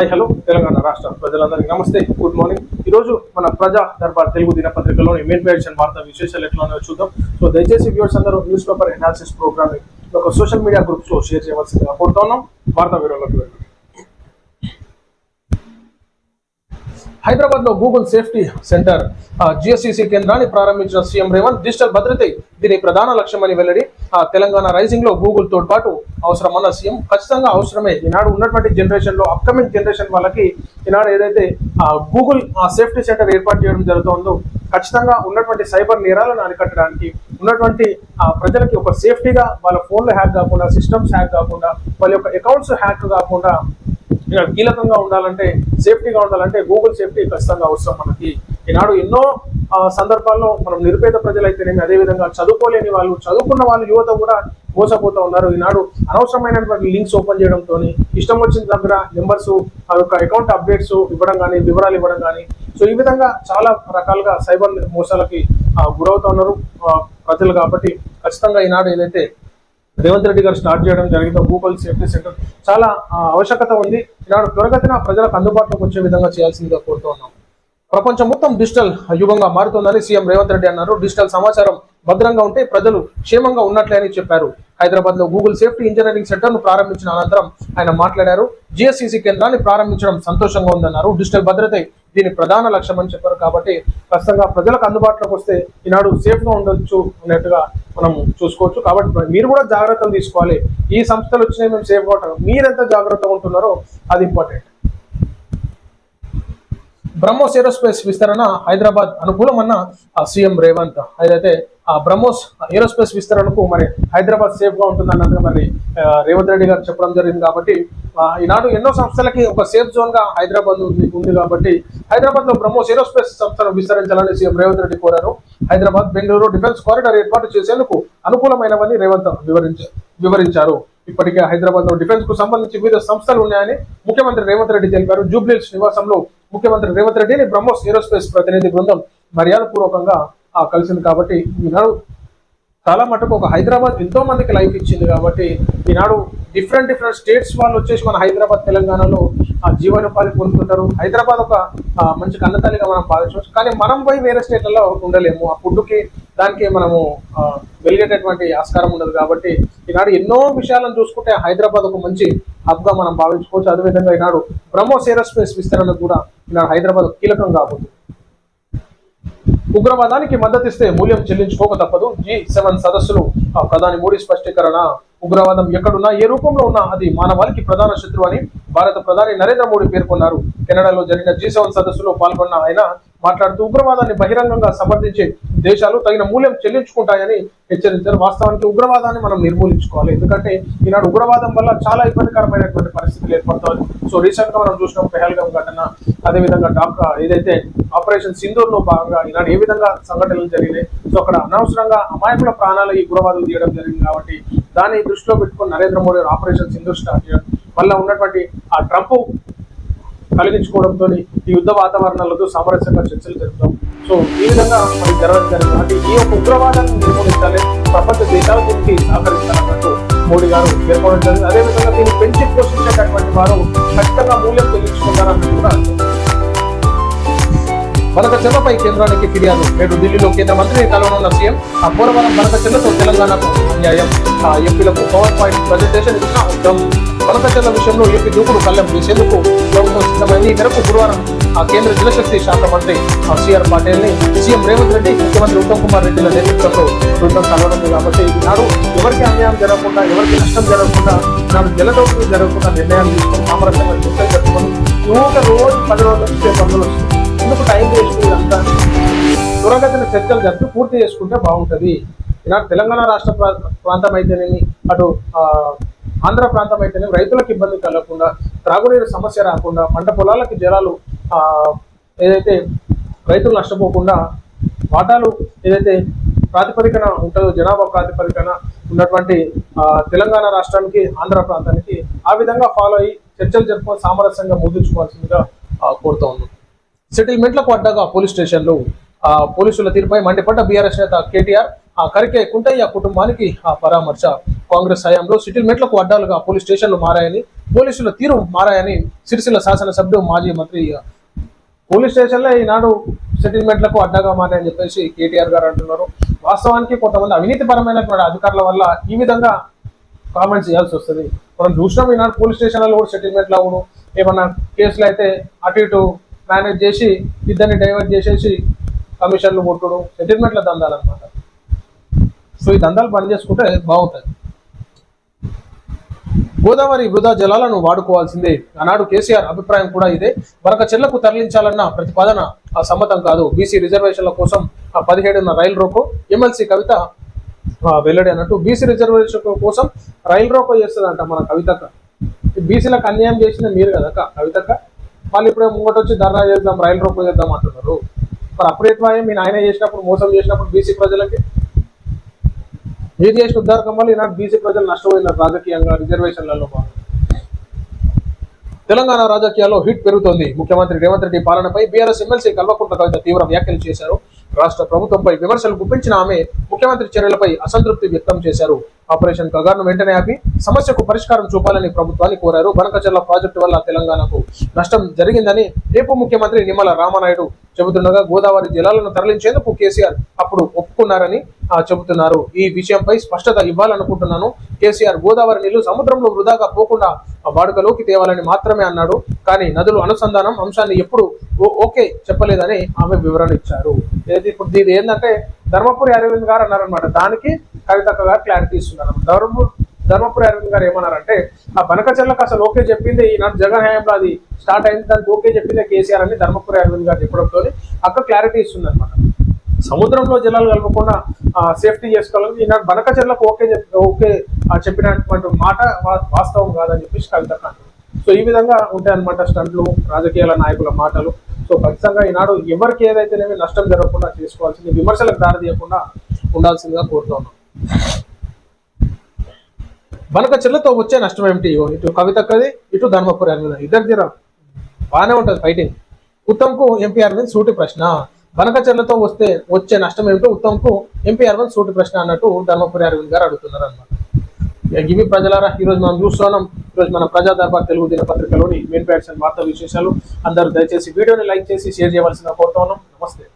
Hi hello Telangana రాష్ట్ర ప్రజలందరికీ నమస్తే గుడ్ మార్నింగ్. ఈ రోజు మన ప్రజా దర్బార్ తెలుగు దినపత్రికలోని మెయిన్ పేషన్ వార్తా విశేషాలు ఎట్లా ఉన్నాయో చూద్దాం. సో దయచేసి వ్యూవర్స్ అందరూ న్యూస్ పేపర్ ఎనాలిసిస్ ప్రోగ్రామ్ ఒక సోషల్ మీడియా గ్రూప్స్లో షేర్ చేయవలసిందిగా కోరుతున్నాం వార్తా వివరాలకు వెళ్ళాం హైదరాబాద్లో గూగుల్ సేఫ్టీ సెంటర్ జిఎస్సిసి కేంద్రాన్ని ప్రారంభించిన సీఎం రేవంత్ డిజిటల్ భద్రతే దీని ప్రధాన లక్ష్యమని వెల్లడి. ఆ, తెలంగాణ రైజింగ్లో గూగుల్తో పాటు అవసరమన్న సీఎం ఖచ్చితంగా అవసరమే. ఈనాడు ఉన్నటువంటి జనరేషన్లో అప్కమింగ్ జనరేషన్ వాళ్ళకి ఈనాడు ఏదైతే గూగుల్ ఆ సేఫ్టీ సెంటర్ ఏర్పాటు చేయడం జరుగుతుందో ఖచ్చితంగా ఉన్నటువంటి సైబర్ నేరాలను అరికట్టడానికి ఉన్నటువంటి ప్రజలకి ఒక సేఫ్టీగా వాళ్ళ ఫోన్లు హ్యాక్ కాకుండా సిస్టమ్స్ హ్యాక్ కాకుండా వాళ్ళ యొక్క అకౌంట్స్ హ్యాక్ కాకుండా ఇక కీలకంగా ఉండాలంటే సేఫ్టీగా ఉండాలంటే గూగుల్ సేఫ్టీ ఖచ్చితంగా అవసరం మనకి. ఈనాడు ఎన్నో సందర్భాల్లో మనం నిరుపేద ప్రజలైతేనేమి అదే విధంగా చదువుకోలేని వాళ్ళు చదువుకున్న వాళ్ళు యువత కూడా మోసపోతూ ఉన్నారు. ఈనాడు అనవసరమైనటువంటి లింక్స్ ఓపెన్ చేయడంతో ఇష్టం వచ్చిన దగ్గర నెంబర్స్ ఆ యొక్క అకౌంట్ అప్డేట్స్ ఇవ్వడం కానీ వివరాలు ఇవ్వడం కానీ సో ఈ విధంగా చాలా రకాలుగా సైబర్ మోసాలకి గురవుతున్నారు ప్రజలు కాబట్టి ఖచ్చితంగా ఈనాడు ఏదైతే రేవంత్ రెడ్డి గారు స్టార్ట్ చేయడం జరిగింది. గూగుల్ సేఫ్టీ సెంటర్ చాలా ఆవశ్యకత ఉంది. ఈనాడు త్వరగతిన ప్రజలకు అందుబాటులోకి వచ్చే విధంగా చేయాల్సిందిగా కోరుతూ ఉన్నాం. ప్రపంచం మొత్తం డిజిటల్ యుగంగా మారుతుందని సీఎం రేవంత్ రెడ్డి అన్నారు. డిజిటల్ సమాచారం భద్రంగా ఉంటే ప్రజలు క్షేమంగా ఉన్నట్లే అని చెప్పారు. హైదరాబాద్లో గూగుల్ సేఫ్టీ ఇంజనీరింగ్ సెంటర్ను ప్రారంభించిన అనంతరం ఆయన మాట్లాడారు. జిఎస్సిసి కేంద్రాన్ని ప్రారంభించడం సంతోషంగా ఉందన్నారు. డిజిటల్ భద్రతే దీని ప్రధాన లక్ష్యం అని చెప్పారు కాబట్టి ఖచ్చితంగా ప్రజలకు అందుబాటులోకి వస్తే ఈనాడు సేఫ్గా ఉండొచ్చు అన్నట్టుగా మనం చూసుకోవచ్చు. కాబట్టి మీరు కూడా జాగ్రత్తలు తీసుకోవాలి. ఈ సంస్థలు వచ్చినాయి మేము సేఫ్గా ఉంటాం. మీరు ఎంత జాగ్రత్తగా ఉంటున్నారో అది ఇంపార్టెంట్. బ్రహ్మోస్ ఏరోస్పేస్ విస్తరణ హైదరాబాద్ అనుకూలమన్న సీఎం రేవంత్. అయితే ఆ బ్రహ్మోస్ ఏరోస్పేస్ విస్తరణకు మరి హైదరాబాద్ సేఫ్గా మరి రేవంత్ రెడ్డి గారు చెప్పడం జరిగింది కాబట్టి ఈనాడు ఎన్నో సంస్థలకి ఒక సేఫ్ జోన్గా హైదరాబాద్ ఉంది ఉంది కాబట్టి హైదరాబాద్లో బ్రహ్మోస్ ఏరోస్పేస్ సంస్థను విస్తరించాలని సీఎం రేవంత్ రెడ్డి కోరారు. హైదరాబాద్ బెంగళూరు డిఫెన్స్ కారిడార్ ఏర్పాటు చేసేందుకు అనుకూలమైనవని రేవంత్ వివరించారు వివరించారు. ఇప్పటికే హైదరాబాద్లో డిఫెన్స్కు సంబంధించి వివిధ సంస్థలు ఉన్నాయని ముఖ్యమంత్రి రేవంత్ రెడ్డి తెలిపారు. జూబ్లీస్ నివాసంలో ముఖ్యమంత్రి రేవంత్ రెడ్డిని బ్రహ్మోస్ ఏరోస్పేస్ ప్రతినిధి బృందం మర్యాద పూర్వకంగా ఆ, కలిసింది కాబట్టి ఈనాడు చాలా మటుకు ఒక హైదరాబాద్ ఎంతో మందికి లైఫ్ ఇచ్చింది కాబట్టి ఈనాడు డిఫరెంట్ డిఫరెంట్ స్టేట్స్ వాళ్ళు వచ్చేసి మన హైదరాబాద్ తెలంగాణలో జీవనోపాధి పొందుతుంటారు హైదరాబాద్ ఒక మంచి కన్నతల్లిగా మనం భావించవచ్చు. కానీ మనం పోయి వేరే స్టేట్లలో ఉండలేము. ఆ ఫుడ్కి దానికి మనము వెలిగేటటువంటి ఆస్కారం ఉండదు కాబట్టి ఈనాడు ఎన్నో విషయాలను చూసుకుంటే హైదరాబాద్ ఒక మంచి హబ్గా మనం భావించుకోవచ్చు. అదేవిధంగా ఈనాడు బ్రహ్మోస్ ఏరోస్పేస్ విస్తరణకు కూడా ఈనాడు హైదరాబాద్ కీలకం కాబోతుంది. ఉగ్రవాదానికి మద్దతిస్తే మూల్యం చెల్లించుకోక తప్పదు. జీ సెవెన్ సదస్సులు ఆ ప్రధాని మోడీ స్పష్టీకరణ ఉగ్రవాదం ఎక్కడున్నా ఏ రూపంలో ఉన్నా అది మానవాళికి ప్రధాన శత్రువు అని భారత ప్రధాని నరేంద్ర మోడీ పేర్కొన్నారు. కెనడాలో జరిగిన జీ సెవెన్ సదస్సులో పాల్గొన్న ఆయన మాట్లాడుతూ ఉగ్రవాదాన్ని బహిరంగంగా సమర్థించే దేశాలు తగిన మూల్యం చెల్లించుకుంటాయని హెచ్చరించారు. వాస్తవానికి ఉగ్రవాదాన్ని మనం నిర్మూలించుకోవాలి. ఎందుకంటే ఈనాడు ఉగ్రవాదం వల్ల చాలా ఇబ్బందికరమైనటువంటి పరిస్థితులు ఏర్పడుతుంది. సో రీసెంట్గా మనం చూసినాం పెహల్గం ఘటన అదేవిధంగా డాక్టర్ ఏదైతే ఆపరేషన్ సింధూర్లో భాగంగా ఈనాడు ఏ విధంగా సంఘటనలు జరిగినాయి. సో అక్కడ అనవసరంగా అమాయకుల ప్రాణాలు ఈ ఉగ్రవాదులు తీయడం జరిగింది కాబట్టి దాన్ని దృష్టిలో పెట్టుకుని నరేంద్ర మోడీ ఆపరేషన్ సింధూర్ స్టార్ట్ చేయడం వల్ల ఉన్నటువంటి ఆ ట్రంప్ కలిగించుకోవడంతో ఈ యుద్ధ వాతావరణాలతో సామరస్యంగా చర్చలు జరుపుతాం. సో ఈ విధంగా మనకి జరగడం జరిగింది. అంటే ఈ యొక్క ఉగ్రవాదాన్ని నిర్మూలించాలి ప్రపంచ దేశాలు దీనికి సహకరిస్తారన్నట్టు మోడీ గారు పేర్కొనడం జరిగింది. అదేవిధంగా దీన్ని పెంచి పోషించేటటువంటి వారు ఖచ్చితంగా మూల్యం చెల్లించుకుంటారన్నట్టు కూడా భరత బనకచెల్లపై కేంద్రానికి ఫిర్యాదు. నేడు ఢిల్లీలో కేంద్ర మంత్రిని కలవనున్న సీఎం ఆ పోలవరం బనకచెల్లతో తెలంగాణకు అన్యాయం. ఆ ఎంపీలకు పవర్ పాయింట్ ప్రజెంటేషన్ ఇచ్చిన ఉత్తమ్ విషయంలో ఏపీ దూకుడు కళ్ళెం చేసేందుకు ప్రభుత్వం సిద్ధమైంది. ఈ మేరకు గురువారం ఆ కేంద్ర జలశక్తి శాఖ మంత్రి సిఆర్ పాటిల్ని సీఎం రేవంత్ రెడ్డి ముఖ్యమంత్రి ఉత్తమ్ కుమార్ రెడ్డిల నేతృత్వంలో బృందం కలవడం కాబట్టి ఈనాడు ఎవరికి అన్యాయం జరగకుండా ఎవరికి నష్టం జరగకుండా నాడు జలదోపిడీ జరగకుండా నిర్ణయాలు తీసుకుని సామరస్యంగా చర్చలు చెప్పుకొని యువత రోజు పది రోజుల నుంచి పనులు వస్తుంది ఎందుకు టైం వేస్ట్ ఇదంతా త్వరగతిన చర్చలు జరిపి పూర్తి చేసుకుంటే బాగుంటుంది. ఈనాడు తెలంగాణ రాష్ట్ర ప్రా- ప్రాంతం అయితేనేమి అటు ఆంధ్ర ప్రాంతం అయితేనే రైతులకు ఇబ్బంది కలగకుండా త్రాగునీరు సమస్య రాకుండా పంట పొలాలకి జలాలు ఏదైతే రైతులు నష్టపోకుండా వాటాలు ఏదైతే ప్రాతిపదికన ఉంటుందో జనాభా ప్రాతిపదికన ఉన్నటువంటి తెలంగాణ రాష్ట్రానికి ఆంధ్ర ప్రాంతానికి ఆ విధంగా ఫాలో అయ్యి చర్చలు జరుపుకొని సామరస్యంగా ముగించుకోవాల్సిందిగా కోరుతా ఉన్నాం. సెటిల్మెంట్లకు అడ్డగా పోలీస్ స్టేషన్లు పోలీసుల తీరుపై మండిపడ్డ బీఆర్ఎస్ నేత కేటీఆర్ ఆ కరికే కుంటయ్య కుటుంబానికి ఆ పరామర్శ. కాంగ్రెస్ హయాంలో సెటిల్మెంట్లకు అడ్డాలుగా పోలీస్ స్టేషన్లు మారాయని పోలీసుల తీరు మారాయని సిరిసిల్ల శాసనసభ్యుడు మాజీ మంత్రి పోలీస్ స్టేషన్లో ఈనాడు సెటిల్మెంట్లకు అడ్డగా మారాయని చెప్పేసి కేటీఆర్ గారు అంటున్నారు. వాస్తవానికి కొంతమంది అవినీతిపరమైనటువంటి అధికారుల వల్ల ఈ విధంగా కామెంట్స్ చేయాల్సి వస్తుంది. మనం చూసినాం ఈనాడు పోలీస్ స్టేషన్లలో కూడా సెటిల్మెంట్లు అవును. ఏమన్నా కేసులు అయితే అటు ఇటు మేనేజ్ చేసి ఇద్దరిని డైవర్ట్ చేసేసి కమిషన్లు కొట్టుడు. సెటిల్మెంట్ల దందాలన్నమాట సో ఈ దందాలు పనిచేసుకుంటే చేసుకుంటే బాగుంటుంది. గోదావరి వృధా జలాలను వాడుకోవాల్సిందే. ఆనాడు కేసీఆర్ అభిప్రాయం కూడా ఇదే. మరొక చెల్లకు తరలించాలన్న ప్రతిపాదన సమ్మతం కాదు. బీసీ రిజర్వేషన్ల కోసం ఆ పదిహేడున్న రైలు రోకో ఎమ్మెల్సీ కవిత వెల్లడి అన్నట్టు బీసీ రిజర్వేషన్ కోసం రైలు రోకో చేస్తుందంట మన కవితక్క. ఈ బీసీలకు అన్యాయం చేసిన మీరు కదక్క కవితక్క? మళ్ళీ ఇప్పుడే ముంగట వచ్చి ధర్నా చేద్దాం రైలు రోకో చేద్దాం అంటున్నారు. మరి అప్పుడు ఎట్లా మీ నాయన చేసినప్పుడు మోసం చేసినప్పుడు బీసీ ప్రజలకి? మీరు చేసిన వల్ల ఈనాడు బీసీ ప్రజలు నష్టపోయినారు రాజకీయంగా రిజర్వేషన్లలో తెలంగాణ రాజకీయాల్లో హిట్ పెరుగుతోంది. ముఖ్యమంత్రి రేవంత్ రెడ్డి పాలనపై బీఆర్ఎస్ ఎమ్మెల్సీ కల్వకుంట్ల కవిత తీవ్ర వ్యాఖ్యలు చేశారు. రాష్ట్ర ప్రభుత్వంపై విమర్శలు గుప్పించిన ఆమె ముఖ్యమంత్రి చర్యలపై అసంతృప్తి వ్యక్తం చేశారు. ఆపరేషన్ కగార్ను వెంటనే ఆపి సమస్యకు పరిష్కారం చూపాలని ప్రభుత్వాన్ని కోరారు. బనకచర్ల ప్రాజెక్టు వల్ల తెలంగాణకు నష్టం జరిగిందని రేపు ముఖ్యమంత్రి నిమ్మల రామనాయుడు చెబుతుండగా గోదావరి జలాలను తరలించేందుకు కేసీఆర్ అప్పుడు ఒప్పుకున్నారని చెబుతున్నారు. ఈ విషయంపై స్పష్టత ఇవ్వాలనుకుంటున్నాను. కేసీఆర్ గోదావరి నీళ్ళు సముద్రంలో వృధాగా పోకుండా వాడుకలోకి తేవాలని మాత్రమే అన్నాడు. కానీ నదులు అనుసంధానం అంశాన్ని ఎప్పుడు ఓ- ఓకే చెప్పలేదని ఆమె వివరణ ఇచ్చారు. ఇప్పుడు దీని ఏంటంటే ధర్మపురి అరవింద్ గారు అన్నారనమాట దానికి కవితక్క గారు క్లారిటీ ఇస్తున్నారు ధర్మ ధర్మపురి అరవింద్ గారు ఏమన్నారంటే ఆ బనకచర్లకు అసలు ఓకే చెప్పింది ఈనాడు జగన్ హయాంలో అది స్టార్ట్ అయింది దానికి ఓకే చెప్పింది కేసీఆర్ అని ధర్మపురి అరవింద్ గారు చెప్పడంతో అక్క క్లారిటీ ఇస్తుంది అనమాట సముద్రంలో జలాలు కలపకుండా సేఫ్టీ చేసుకోవాలని ఈనాడు బనకచర్లకు ఓకే ఓకే చెప్పినటువంటి మాట వాస్తవం కాదని చెప్పేసి కవిత సో ఈ విధంగా ఉంటాయి అనమాట స్టంట్లు రాజకీయాల నాయకుల మాటలు. సో ఖచ్చితంగా ఈనాడు ఎవరికి ఏదైతేనేమి నష్టం జరగకుండా చేసుకోవాల్సింది విమర్శలకు దారి తీయకుండా ఉండాల్సిందిగా కోరుతా ఉన్నాం బనక చెల్లతో వచ్చే నష్టం ఏమిటి? ఇటు ఇటు కవితక్కది ఇటు ధర్మపురి అరవింద్ ఇద్దరు తీరా. బాగానే ఉంటుంది ఫైటింగ్ ఉత్తమ్కు ఎంపీ అరవింద్ సూటి ప్రశ్న. బనకచర్లతో వస్తే వచ్చే నష్టం ఏమిటో ఉత్తమ్కు ఎంపీ అరవింద్ సూటి ప్రశ్న అన్నట్టు ధర్మపురి అరవింద్ గారు అడుగుతున్నారు అనమాట ఇవి ప్రజలారా ఈరోజు మనం చూస్తున్నాం. ఈరోజు మన ప్రజా దర్బార్ తెలుగు దినపత్రికలోని మెయిన్ ప్యాట్స్ అండ్ వార్తా విశేషాలు. అందరూ దయచేసి వీడియోని లైక్ చేసి షేర్ చేయవలసిన కోరుతా ఉన్నాం. నమస్తే.